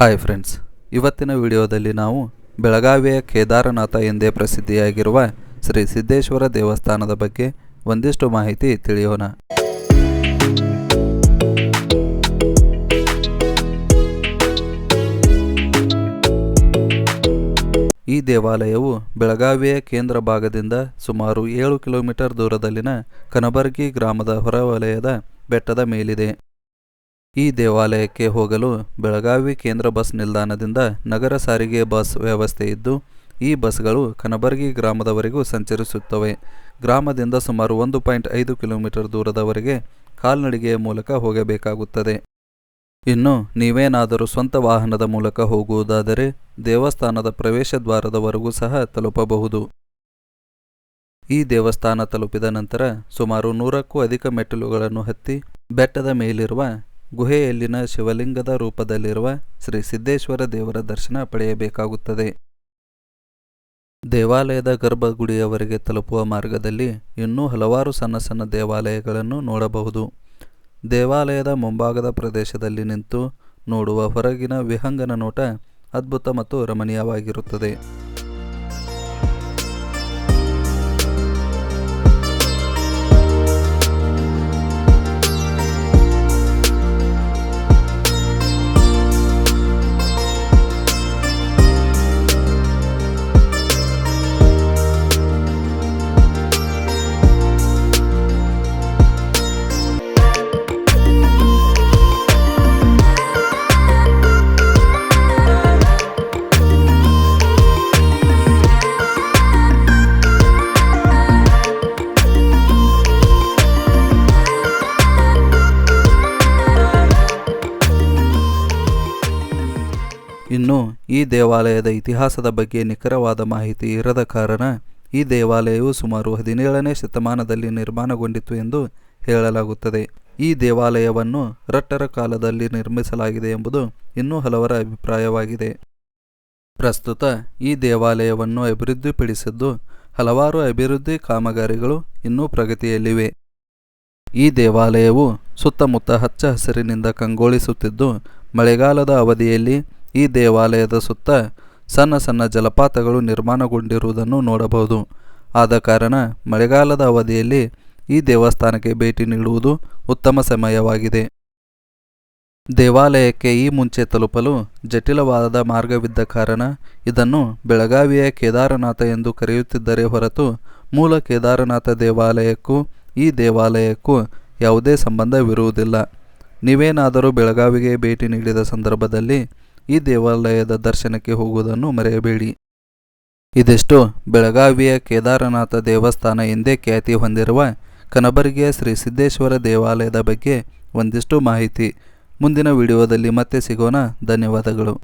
Hi friends ಇವತ್ತಿನ ವಿಡಿಯೋದಲ್ಲಿ ನಾವು ಬೆಳಗಾವಿಯ ಕೇದಾರನಾಥ ಎಂದೇ ಪ್ರಸಿದ್ಧಿಯಾಗಿರುವ ಶ್ರೀ ಸಿದ್ದೇಶ್ವರ ದೇವಸ್ಥಾನದ ಬಗ್ಗೆ ಒಂದಿಷ್ಟು ಮಾಹಿತಿ ತಿಳಿಯೋಣ. ಈ ದೇವಾಲಯವು ಬೆಳಗಾವಿಯ ಕೇಂದ್ರ ಭಾಗದಿಂದ ಸುಮಾರು ಏಳು ಕಿಲೋಮೀಟರ್ ದೂರದಲ್ಲಿನ ಕನಬರ್ಗಿ ಗ್ರಾಮದ ಹೊರವಲಯದ ಬೆಟ್ಟದ ಮೇಲಿದೆ. ಈ ದೇವಾಲಯಕ್ಕೆ ಹೋಗಲು ಬೆಳಗಾವಿ ಕೇಂದ್ರ ಬಸ್ ನಿಲ್ದಾಣದಿಂದ ನಗರ ಸಾರಿಗೆ ಬಸ್ ವ್ಯವಸ್ಥೆ ಇದ್ದು, ಈ ಬಸ್ಗಳು ಕನಬರ್ಗಿ ಗ್ರಾಮದವರೆಗೂ ಸಂಚರಿಸುತ್ತವೆ. ಗ್ರಾಮದಿಂದ ಸುಮಾರು ಒಂದು ಪಾಯಿಂಟ್ ಐದು ಕಿಲೋಮೀಟರ್ ದೂರದವರೆಗೆ ಕಾಲ್ನಡಿಗೆಯ ಮೂಲಕ ಹೋಗಬೇಕಾಗುತ್ತದೆ. ಇನ್ನು, ನೀವೇನಾದರೂ ಸ್ವಂತ ವಾಹನದ ಮೂಲಕ ಹೋಗುವುದಾದರೆ ದೇವಸ್ಥಾನದ ಪ್ರವೇಶ ದ್ವಾರದವರೆಗೂ ಸಹ ತಲುಪಬಹುದು. ಈ ದೇವಸ್ಥಾನ ತಲುಪಿದ ನಂತರ ಸುಮಾರು ನೂರಕ್ಕೂ ಅಧಿಕ ಮೆಟ್ಟಿಲುಗಳನ್ನು ಹತ್ತಿ ಬೆಟ್ಟದ ಮೇಲಿರುವ ಗುಹೆಯಲ್ಲಿನ ಶಿವಲಿಂಗದ ರೂಪದಲ್ಲಿರುವ ಶ್ರೀ ಸಿದ್ದೇಶ್ವರ ದೇವರ ದರ್ಶನ ಪಡೆಯಬೇಕಾಗುತ್ತದೆ. ದೇವಾಲಯದ ಗರ್ಭಗುಡಿಯವರೆಗೆ ತಲುಪುವ ಮಾರ್ಗದಲ್ಲಿ ಇನ್ನೂ ಹಲವಾರು ಸಣ್ಣ ಸಣ್ಣ ದೇವಾಲಯಗಳನ್ನು ನೋಡಬಹುದು. ದೇವಾಲಯದ ಮುಂಭಾಗದ ಪ್ರದೇಶದಲ್ಲಿ ನಿಂತು ನೋಡುವ ಹೊರಗಿನ ವಿಹಂಗನ ನೋಟ ಅದ್ಭುತ ಮತ್ತು ರಮಣೀಯವಾಗಿರುತ್ತದೆ. ಇನ್ನು ಈ ದೇವಾಲಯದ ಇತಿಹಾಸದ ಬಗ್ಗೆ ನಿಖರವಾದ ಮಾಹಿತಿ ಇರದ ಕಾರಣ ಈ ದೇವಾಲಯವು ಸುಮಾರು ಹದಿನೇಳನೇ ಶತಮಾನದಲ್ಲಿ ನಿರ್ಮಾಣಗೊಂಡಿತು ಎಂದು ಹೇಳಲಾಗುತ್ತದೆ. ಈ ದೇವಾಲಯವನ್ನು ರಟ್ಟರ ಕಾಲದಲ್ಲಿ ನಿರ್ಮಿಸಲಾಗಿದೆ ಎಂಬುದು ಇನ್ನೂ ಹಲವರ ಅಭಿಪ್ರಾಯವಾಗಿದೆ. ಪ್ರಸ್ತುತ ಈ ದೇವಾಲಯವನ್ನು ಅಭಿವೃದ್ಧಿಪಡಿಸಿದ್ದು ಹಲವಾರು ಅಭಿವೃದ್ಧಿ ಕಾಮಗಾರಿಗಳು ಇನ್ನೂ ಪ್ರಗತಿಯಲ್ಲಿವೆ. ಈ ದೇವಾಲಯವು ಸುತ್ತಮುತ್ತ ಹಚ್ಚ ಹಸಿರಿನಿಂದ ಕಂಗೊಳಿಸುತ್ತಿದ್ದು ಮಳೆಗಾಲದ ಅವಧಿಯಲ್ಲಿ ಈ ದೇವಾಲಯದ ಸುತ್ತ ಸಣ್ಣ ಸಣ್ಣ ಜಲಪಾತಗಳು ನಿರ್ಮಾಣಗೊಂಡಿರುವುದನ್ನು ನೋಡಬಹುದು. ಆದ ಕಾರಣ ಮಳೆಗಾಲದ ಅವಧಿಯಲ್ಲಿ ಈ ದೇವಸ್ಥಾನಕ್ಕೆ ಭೇಟಿ ನೀಡುವುದು ಉತ್ತಮ ಸಮಯವಾಗಿದೆ. ದೇವಾಲಯಕ್ಕೆ ಈ ಮುಂಚೆ ತಲುಪಲು ಜಟಿಲವಾದ ಮಾರ್ಗವಿದ್ದ ಕಾರಣ ಇದನ್ನು ಬೆಳಗಾವಿಯ ಕೇದಾರನಾಥ ಎಂದು ಕರೆಯುತ್ತಿದ್ದರೆ ಹೊರತು ಮೂಲ ಕೇದಾರನಾಥ ದೇವಾಲಯಕ್ಕೂ ಈ ದೇವಾಲಯಕ್ಕೂ ಯಾವುದೇ ಸಂಬಂಧವಿರುವುದಿಲ್ಲ. ನೀವೇನಾದರೂ ಬೆಳಗಾವಿಗೆ ಭೇಟಿ ನೀಡಿದ ಸಂದರ್ಭದಲ್ಲಿ ಈ ದೇವಾಲಯದ ದರ್ಶನಕ್ಕೆ ಹೋಗುವುದನ್ನು ಮರೆಯಬೇಡಿ. ಇದಿಷ್ಟು ಬೆಳಗಾವಿಯ ಕೇದಾರನಾಥ ದೇವಸ್ಥಾನ ಎಂದೇ ಖ್ಯಾತಿ ಹೊಂದಿರುವ ಕನಬರ್ಗಿಯ ಶ್ರೀ ಸಿದ್ದೇಶ್ವರ ದೇವಾಲಯದ ಬಗ್ಗೆ ಒಂದಿಷ್ಟು ಮಾಹಿತಿ. ಮುಂದಿನ ವಿಡಿಯೋದಲ್ಲಿ ಮತ್ತೆ ಸಿಗೋಣ. ಧನ್ಯವಾದಗಳು.